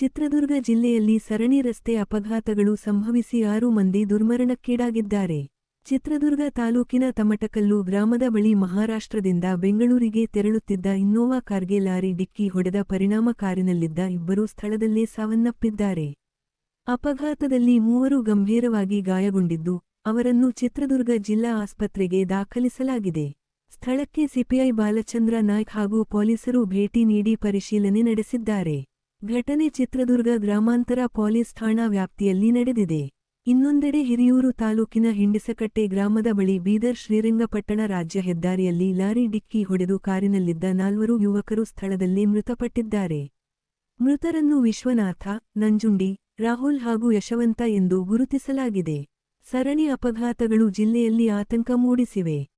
ಚಿತ್ರದುರ್ಗ ಜಿಲ್ಲೆಯಲ್ಲಿ ಸರಣಿ ರಸ್ತೆ ಅಪಘಾತಗಳು ಸಂಭವಿಸಿ ಆರು ಮಂದಿ ದುರ್ಮರಣಕ್ಕೀಡಾಗಿದ್ದಾರೆ. ಚಿತ್ರದುರ್ಗ ತಾಲೂಕಿನ ತಮಟಕಲ್ಲು ಗ್ರಾಮದ ಬಳಿ ಮಹಾರಾಷ್ಟ್ರದಿಂದ ಬೆಂಗಳೂರಿಗೆ ತೆರಳುತ್ತಿದ್ದ ಇನ್ನೋವಾ ಕಾರ್ಗೆ ಲಾರಿ ಡಿಕ್ಕಿ ಹೊಡೆದ ಪರಿಣಾಮ ಕಾರಿನಲ್ಲಿದ್ದ ಇಬ್ಬರು ಸ್ಥಳದಲ್ಲೇ ಸಾವನ್ನಪ್ಪಿದ್ದಾರೆ. ಅಪಘಾತದಲ್ಲಿ ಮೂವರು ಗಂಭೀರವಾಗಿ ಗಾಯಗೊಂಡಿದ್ದು, ಅವರನ್ನು ಚಿತ್ರದುರ್ಗ ಜಿಲ್ಲಾ ಆಸ್ಪತ್ರೆಗೆ ದಾಖಲಿಸಲಾಗಿದೆ. ಸ್ಥಳಕ್ಕೆ ಸಿಪಿಐ ಬಾಲಚಂದ್ರ ನಾಯ್ಕ್ ಹಾಗೂ ಪೊಲೀಸರು ಭೇಟಿ ನೀಡಿ ಪರಿಶೀಲನೆ ನಡೆಸಿದ್ದಾರೆ. ಘಟನೆ ಚಿತ್ರದುರ್ಗ ಗ್ರಾಮಾಂತರ ಪೊಲೀಸ್ ಠಾಣಾ ವ್ಯಾಪ್ತಿಯಲ್ಲಿ ನಡೆದಿದೆ. ಇನ್ನೊಂದೆಡೆ ಹಿರಿಯೂರು ತಾಲೂಕಿನ ಹಿಂಡಿಸಕಟ್ಟೆ ಗ್ರಾಮದ ಬಳಿ ಬೀದರ್ ಶ್ರೀರಂಗಪಟ್ಟಣ ರಾಜ್ಯ ಹೆದ್ದಾರಿಯಲ್ಲಿ ಲಾರಿ ಡಿಕ್ಕಿ ಹೊಡೆದು ಕಾರಿನಲ್ಲಿದ್ದ ನಾಲ್ವರು ಯುವಕರು ಸ್ಥಳದಲ್ಲಿ ಮೃತಪಟ್ಟಿದ್ದಾರೆ. ಮೃತರನ್ನು ವಿಶ್ವನಾಥ, ನಂಜುಂಡಿ, ರಾಹುಲ್ ಹಾಗೂ ಯಶವಂತ ಎಂದು ಗುರುತಿಸಲಾಗಿದೆ. ಸರಣಿ ಅಪಘಾತಗಳು ಜಿಲ್ಲೆಯಲ್ಲಿ ಆತಂಕ ಮೂಡಿಸಿವೆ.